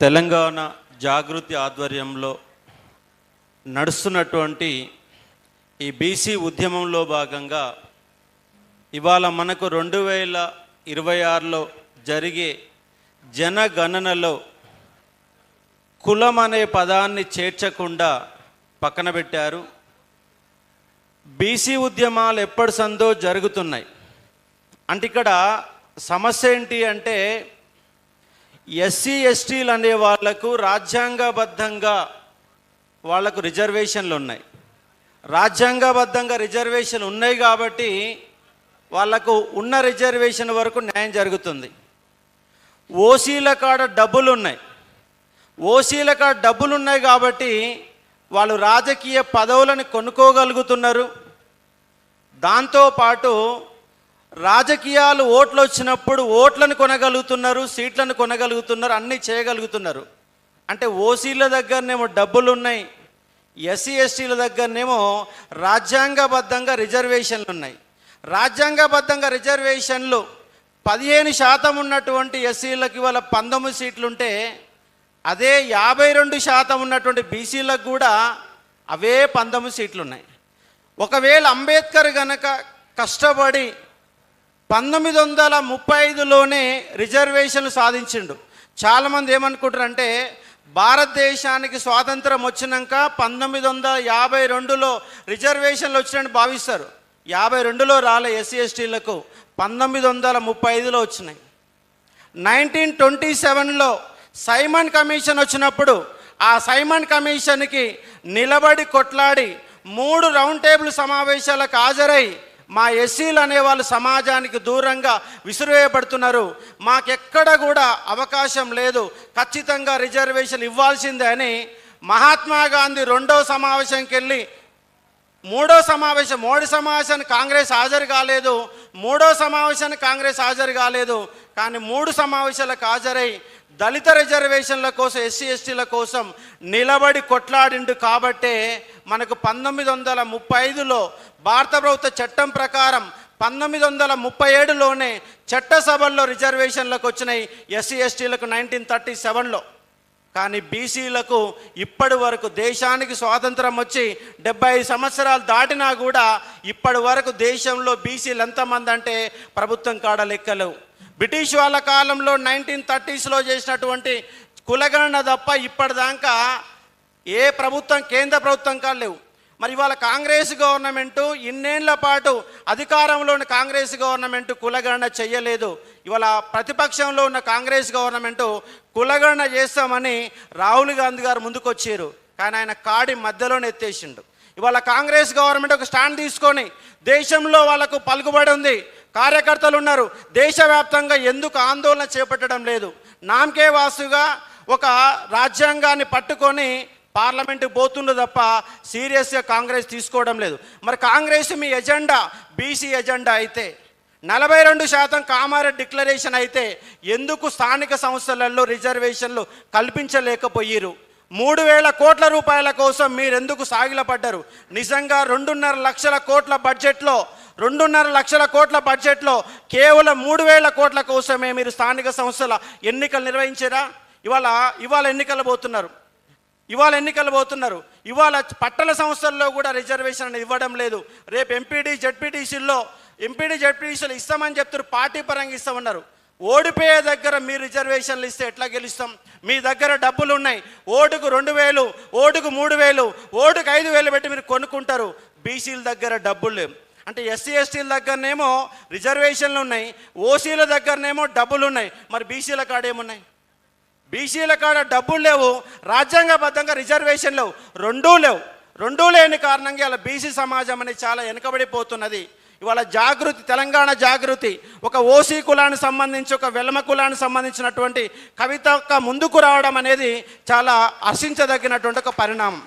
తెలంగాణ జాగృతి ఆధ్వర్యంలో నడుస్తున్నటువంటి ఈ బీసీ ఉద్యమంలో భాగంగా ఇవాళ మనకు రెండు వేల ఇరవై ఆరులో జరిగే జనగణనలో కులం అనే పదాన్ని చేర్చకుండా పక్కన పెట్టారు. బీసీ ఉద్యమాలు ఎప్పటి సందో జరుగుతున్నాయి. అంటే ఇక్కడ సమస్య ఏంటి అంటే ఎస్సీ ఎస్టీలు అనే వాళ్ళకు రాజ్యాంగబద్ధంగా వాళ్ళకు రిజర్వేషన్లు ఉన్నాయి. రాజ్యాంగబద్ధంగా రిజర్వేషన్ ఉన్నాయి కాబట్టి వాళ్ళకు ఉన్న రిజర్వేషన్ వరకు న్యాయం జరుగుతుంది. ఓసీల కాడ డబ్బులు ఉన్నాయి ఓసీల కాడ డబ్బులు ఉన్నాయి కాబట్టి వాళ్ళు రాజకీయ పదవులను కొనుక్కోగలుగుతున్నారు. దాంతోపాటు రాజకీయాలు ఓట్లు వచ్చినప్పుడు ఓట్లను కొనగలుగుతున్నారు సీట్లను కొనగలుగుతున్నారు అన్నీ చేయగలుగుతున్నారు. అంటే ఓసీల దగ్గరనేమో డబ్బులు ఉన్నాయి ఎస్సీ ఎస్టీల దగ్గరనేమో రాజ్యాంగబద్ధంగా రిజర్వేషన్లు ఉన్నాయి రాజ్యాంగబద్ధంగా రిజర్వేషన్లు పదిహేను శాతం ఉన్నటువంటి ఎస్సీలకు ఇవాళ పంతొమ్మిది సీట్లు ఉంటే అదే యాభై రెండు శాతం ఉన్నటువంటి బీసీలకు కూడా అవే పంతొమ్మిది సీట్లు ఉన్నాయి ఒకవేళ అంబేద్కర్ గనక కష్టపడి పంతొమ్మిది వందల ముప్పై ఐదులోనే రిజర్వేషన్లు సాధించిండు. చాలామంది ఏమనుకుంటారంటే భారతదేశానికి స్వాతంత్రం వచ్చినాక పంతొమ్మిది వందల యాభై రెండులో రిజర్వేషన్లు వచ్చినట్టు భావిస్తారు. యాభై రెండులో రాలే ఎస్సీ ఎస్టీలకు పంతొమ్మిది వందల ముప్పై ఐదులో వచ్చినాయి. నైన్టీన్ ట్వంటీ సెవెన్లో సైమన్ కమిషన్ వచ్చినప్పుడు ఆ సైమన్ కమిషన్కి నిలబడి కొట్లాడి మూడు రౌండ్ టేబుల్ సమావేశాలకు హాజరై మా ఎస్సీలు అనేవాళ్ళు సమాజానికి దూరంగా విసిరివేయబడుతున్నారు మాకెక్కడ కూడా అవకాశం లేదు. ఖచ్చితంగా రిజర్వేషన్ ఇవ్వాల్సిందే అని మహాత్మా గాంధీ రెండో సమావేశంకి వెళ్ళి మూడో సమావేశం మోడీ సమావేశానికి కాంగ్రెస్ హాజరు కాలేదు మూడో సమావేశానికి కాంగ్రెస్ హాజరు కాలేదు కానీ మూడు సమావేశాలకు హాజరై దళిత రిజర్వేషన్ల కోసం ఎస్సీ ఎస్టీల కోసం నిలబడి కొట్లాడిండు కాబట్టే మనకు పంతొమ్మిది వందల ముప్పై ఐదులో భారత ప్రభుత్వ చట్టం ప్రకారం పంతొమ్మిది వందల ముప్పై ఏడులోనే చట్టసభల్లో రిజర్వేషన్లకు వచ్చినాయి ఎస్సీ ఎస్టీలకు నైన్టీన్ థర్టీ సెవెన్లో. కానీ బీసీలకు ఇప్పటి వరకు దేశానికి స్వాతంత్రం వచ్చి డెబ్బై ఐదు సంవత్సరాలు దాటినా కూడా ఇప్పటి వరకు దేశంలో బీసీలు ఎంతమంది అంటే ప్రభుత్వం కాడ లెక్కలు బ్రిటిష్ వాళ్ళ కాలంలో నైన్టీన్ థర్టీస్లో చేసినటువంటి కులగణన తప్ప ఇప్పటిదాకా ఏ ప్రభుత్వం కేంద్ర ప్రభుత్వం కాలేవు లేవు. మరి ఇవాళ కాంగ్రెస్ గవర్నమెంటు ఇన్నేళ్ళ పాటు అధికారంలో ఉన్న కాంగ్రెస్ గవర్నమెంట్ కులగణన చేయలేదు ఇవాళ ప్రతిపక్షంలో ఉన్న కాంగ్రెస్ గవర్నమెంటు కులగణన చేస్తామని రాహుల్ గాంధీ గారు ముందుకొచ్చారు. కానీ ఆయన కాడి మధ్యలోనే ఎత్తేసిండు. ఇవాళ కాంగ్రెస్ గవర్నమెంట్ ఒక స్టాండ్ తీసుకొని దేశంలో వాళ్ళకు పలుకుబడి ఉంది. కార్యకర్తలు ఉన్నారు. దేశవ్యాప్తంగా ఎందుకు ఆందోళన చేపట్టడం లేదు. నామకే వాసుగా ఒక రాజ్యాంగాన్ని పట్టుకొని పార్లమెంట్కి పోతుండు తప్ప సీరియస్గా కాంగ్రెస్ తీసుకోవడం లేదు. మరి కాంగ్రెస్ మీ ఎజెండా? బీసీ ఎజెండా అయితే. నలభై రెండు శాతం కామారెడ్ డిక్లరేషన్ అయితే ఎందుకు స్థానిక సంస్థలలో రిజర్వేషన్లు కల్పించలేకపోయిరు మూడు వేల కోట్ల రూపాయల కోసం మీరెందుకు సాగిలపడ్డారు నిజంగా రెండున్నర లక్షల కోట్ల బడ్జెట్లో రెండున్నర లక్షల కోట్ల బడ్జెట్లో కేవలం మూడు వేల కోట్ల కోసమే మీరు స్థానిక సంస్థల ఎన్నికలు నిర్వహించారా ఇవాళ ఇవాళ ఎన్నికలు పోతున్నారు. ఇవాళ ఎన్నికలు పోతున్నారు. ఇవాళ పట్టణ సంస్థల్లో కూడా రిజర్వేషన్ అనేది ఇవ్వడం లేదు. రేపు ఎంపీడీ జడ్పీటీసీల్లో ఎంపీడీ జడ్పీటీసీలు ఇస్తామని చెప్తారు పార్టీ పరంగా ఇస్తామన్నారు. ఓడిపోయే దగ్గర మీ రిజర్వేషన్లు ఇస్తే ఎట్లా గెలుస్తాం? మీ దగ్గర డబ్బులు ఉన్నాయి. ఓటుకు రెండు వేలు ఓటుకు మూడు వేలు ఓటుకు ఐదు వేలు పెట్టి మీరు కొనుక్కుంటారు. బీసీల దగ్గర డబ్బులు లేవు. అంటే ఎస్సీ ఎస్టీల దగ్గరనేమో రిజర్వేషన్లు ఉన్నాయి. ఓసీల దగ్గరనేమో డబ్బులు ఉన్నాయి. మరి బీసీల కాడ ఏమున్నాయి? బీసీల కాడ డబ్బులు లేవు రాజ్యాంగబద్ధంగా రిజర్వేషన్ లేవు రెండూ లేవు. రెండూ లేని కారణంగా ఇలా బీసీ సమాజం అనేది చాలా వెనుకబడిపోతున్నది. ఇవాళ జాగృతి తెలంగాణ జాగృతి ఒక ఓసీ కులానికి సంబంధించి ఒక వెలమ కులానికి సంబంధించినటువంటి కవిత యొక్క ముందుకు రావడం అనేది చాలా హర్షించదగినటువంటి ఒక పరిణామం.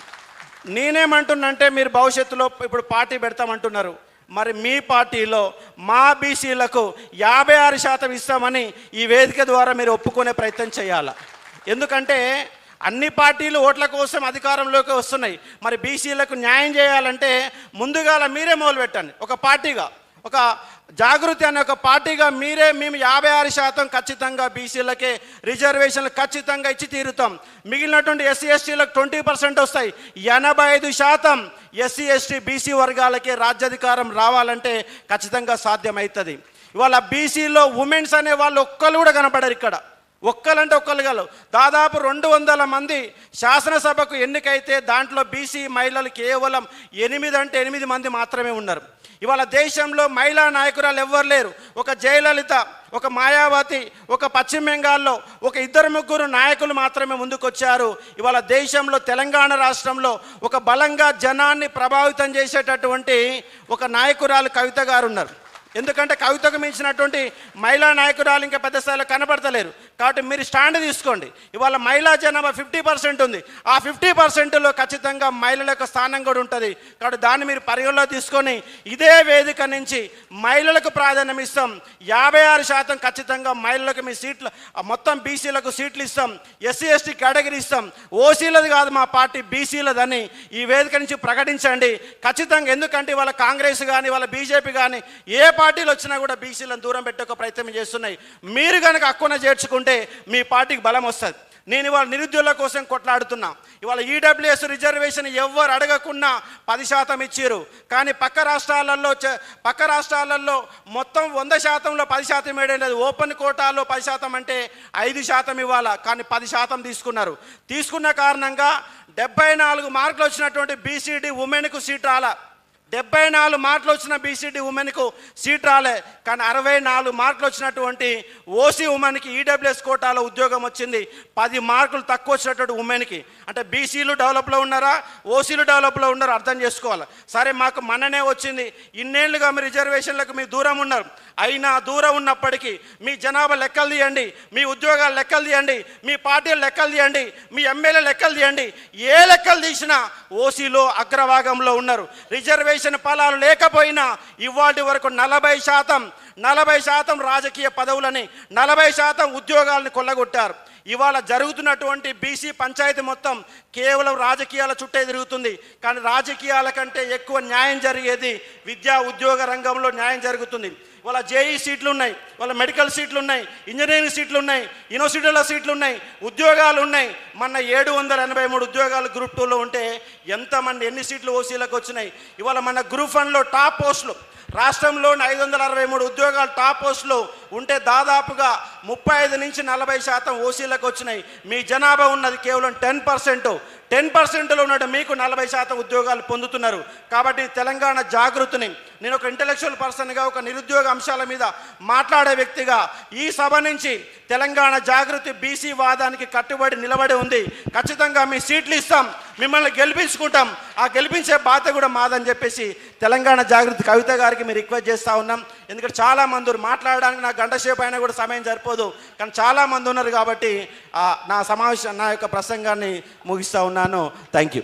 నేనేమంటున్నంటే మీరు భవిష్యత్తులో ఇప్పుడు పార్టీ పెడతామంటున్నారు. మరి మీ పార్టీలో మా బీసీలకు యాభై ఆరు శాతం ఇస్తామని ఈ వేదిక ద్వారా మీరు ఒప్పుకునే ప్రయత్నం చేయాలా? ఎందుకంటే అన్ని పార్టీలు ఓట్ల కోసం అధికారంలోకి వస్తున్నాయి. మరి బీసీలకు న్యాయం చేయాలంటే ముందుగాల మీరే మొదలుపెట్టండి ఒక పార్టీగా ఒక జాగృతి అనే ఒక పార్టీగా మీరే మేము యాభై ఆరు శాతం ఖచ్చితంగా బీసీలకే రిజర్వేషన్లు ఖచ్చితంగా ఇచ్చి తీరుతాం. మిగిలినటువంటి ఎస్సీ ఎస్టీలకు ట్వంటీ పర్సెంట్ వస్తాయి. ఎనభై ఐదు శాతం ఎస్సీ ఎస్టీ బీసీ వర్గాలకే రాజ్యాధికారం రావాలంటే ఖచ్చితంగా సాధ్యమవుతుంది. ఇవాళ బీసీలో ఉమెన్స్ అనే వాళ్ళు ఒక్కరు కూడా కనపడరు ఇక్కడ. ఒక్కలంటే ఒక్కరు గలవు దాదాపు రెండు వందల మంది శాసనసభకు ఎన్నికైతే దాంట్లో బీసీ మహిళలు కేవలం ఎనిమిది అంటే ఎనిమిది మంది మాత్రమే ఉన్నారు. ఇవాళ దేశంలో మహిళా నాయకురాలు ఎవ్వరు లేరు. ఒక జయలలిత ఒక మాయావతి ఒక పశ్చిమ బెంగాల్లో ఒక ఇద్దరు ముగ్గురు నాయకులు మాత్రమే ముందుకొచ్చారు. ఇవాళ దేశంలో తెలంగాణ రాష్ట్రంలో ఒక బలంగా జనాన్ని ప్రభావితం చేసేటటువంటి ఒక నాయకురాలు కవిత గారు ఉన్నారు. ఎందుకంటే కవితకు మించినటువంటి మహిళా నాయకురాలు ఇంకా పెద్ద స్థాయిలో కనబడతలేరు. కాబట్టి మీరు స్టాండ్ తీసుకోండి. ఇవాళ మహిళా జనాభా ఫిఫ్టీ పర్సెంట్ ఉంది. ఆ ఫిఫ్టీ పర్సెంట్లో ఖచ్చితంగా మహిళల యొక్క స్థానం కూడా ఉంటుంది. కాబట్టి దాన్ని మీరు పరిగణలో తీసుకొని ఇదే వేదిక నుంచి మహిళలకు ప్రాధాన్యం ఇస్తాం. యాభై ఆరు శాతం ఖచ్చితంగా మహిళలకు మీ సీట్లు మొత్తం బీసీలకు సీట్లు ఇస్తాం. ఎస్సీ ఎస్టీ కేటగిరీ ఇస్తాం. ఓసీలది కాదు మా పార్టీ బీసీలదని ఈ వేదిక నుంచి ప్రకటించండి. ఖచ్చితంగా ఎందుకంటే వాళ్ళ కాంగ్రెస్ కానీ వాళ్ళ బీజేపీ కానీ ఏ పార్టీలు వచ్చినా కూడా బీసీలను దూరం పెట్టే ఒక ప్రయత్నం చేస్తున్నాయి. మీరు కనుక హక్కున చేర్చుకుంటే మీ పార్టీకి బలం వస్తుంది. నేను ఇవాళ నిరుద్యోగుల కోసం కొట్లాడుతున్నా. ఇవాళ ఈడబ్ల్యూఎస్ రిజర్వేషన్ ఎవ్వరు అడగకుండా పది శాతం ఇచ్చారు కానీ పక్క రాష్ట్రాలలో పక్క రాష్ట్రాలలో మొత్తం వంద శాతంలో పది శాతం వేయడం లేదు. ఓపెన్ కోటాలో పది శాతం అంటే ఐదు శాతం ఇవ్వాలా. కానీ పది శాతం తీసుకున్నారు. తీసుకున్న కారణంగా డెబ్బై నాలుగు మార్కులు వచ్చినటువంటి బీసీడీ ఉమెన్కు సీట్ రాలా. డెబ్బై నాలుగు మార్కులు వచ్చిన బీసీడీ ఉమెన్కు సీట్ రాలే. కానీ అరవై నాలుగు మార్కులు వచ్చినటువంటి ఓసీ ఉమెన్కి ఈడబ్ల్యూఎస్ కోటాలో ఉద్యోగం వచ్చింది. పది మార్కులు తక్కువ వచ్చినటువంటి ఉమెన్కి. అంటే బీసీలు డెవలప్లో ఉన్నారా? ఓసీలు డెవలప్లో ఉన్నారా? అర్థం చేసుకోవాలి. సరే మాకు మననే వచ్చింది. ఇన్నేళ్ళుగా మీ రిజర్వేషన్లకు మీ దూరం ఉన్నారు. అయినా దూరం ఉన్నప్పటికీ మీ జనాభా లెక్కలు తీయండి. మీ ఉద్యోగాలు లెక్కలు తీయండి. మీ పార్టీలు లెక్కలు తీయండి. మీ ఎమ్మెల్యే లెక్కలు తీయండి. ఏ లెక్కలు తీసినా ఓసీలో అగ్రభాగంలో ఉన్నారు. రిజర్వేషన్ ఫలాలు లేకపోయినా ఇవాటి వరకు నలభై శాతం నలభై శాతం రాజకీయ పదవులని నలభై శాతం ఉద్యోగాలను కొల్లగొట్టారు. ఇవాళ జరుగుతున్నటువంటి బీసీ పంచాయతీ మొత్తం కేవలం రాజకీయాల చుట్టే తిరుగుతుంది. కానీ రాజకీయాల కంటే ఎక్కువ న్యాయం జరిగేది విద్యా ఉద్యోగ రంగంలో న్యాయం జరుగుతుంది. వాళ్ళ జేఈ సీట్లు ఉన్నాయి వాళ్ళ మెడికల్ సీట్లు ఉన్నాయి ఇంజనీరింగ్ సీట్లు ఉన్నాయి యూనివర్సిటీల సీట్లు ఉన్నాయి ఉద్యోగాలు ఉన్నాయి మన ఏడు వందల ఎనభై మూడు ఉద్యోగాలు గ్రూప్ టూలో ఉంటే ఎంతమంది ఎన్ని సీట్లు ఓసీలకు వచ్చినాయి? ఇవాళ మన గ్రూప్ వన్లో టాప్ పోస్టులు రాష్ట్రంలోని ఐదు వందల అరవై మూడు ఉద్యోగాలు టాప్ పోస్టులు ఉంటే దాదాపుగా ముప్పై ఐదు నుంచి నలభై శాతం ఓసీలకు వచ్చినాయి. మీ జనాభా ఉన్నది కేవలం టెన్ పర్సెంట్. టెన్ పర్సెంట్లో ఉన్నట్టు మీకు నలభై శాతం ఉద్యోగాలు పొందుతున్నారు. కాబట్టి తెలంగాణ జాగృతిని నేను ఒక ఇంటలెక్చువల్ పర్సన్గా ఒక నిరుద్యోగ అంశాల మీద మాట్లాడే వ్యక్తిగా ఈ సభ నుంచి తెలంగాణ జాగృతి బీసీ వాదానికి కట్టుబడి నిలబడి ఉంది. ఖచ్చితంగా మీ సీట్లు ఇస్తాం. మిమ్మల్ని గెలిపించుకుంటాం. ఆ గెలిపించే బాధ కూడా మాదని చెప్పేసి తెలంగాణ జాగృతి కవిత గారికి మీరు రిక్వెస్ట్ చేస్తూ ఉన్నాం. ఎందుకంటే చాలా మంది మాట్లాడడానికి నాకు గంట సేపు అయినా కూడా సమయం సరిపోదు. కానీ చాలా మంది ఉన్నారు కాబట్టి నా సమావేశం నా యొక్క ప్రసంగాన్ని ముగిస్తూ ఉన్నాను. Thank you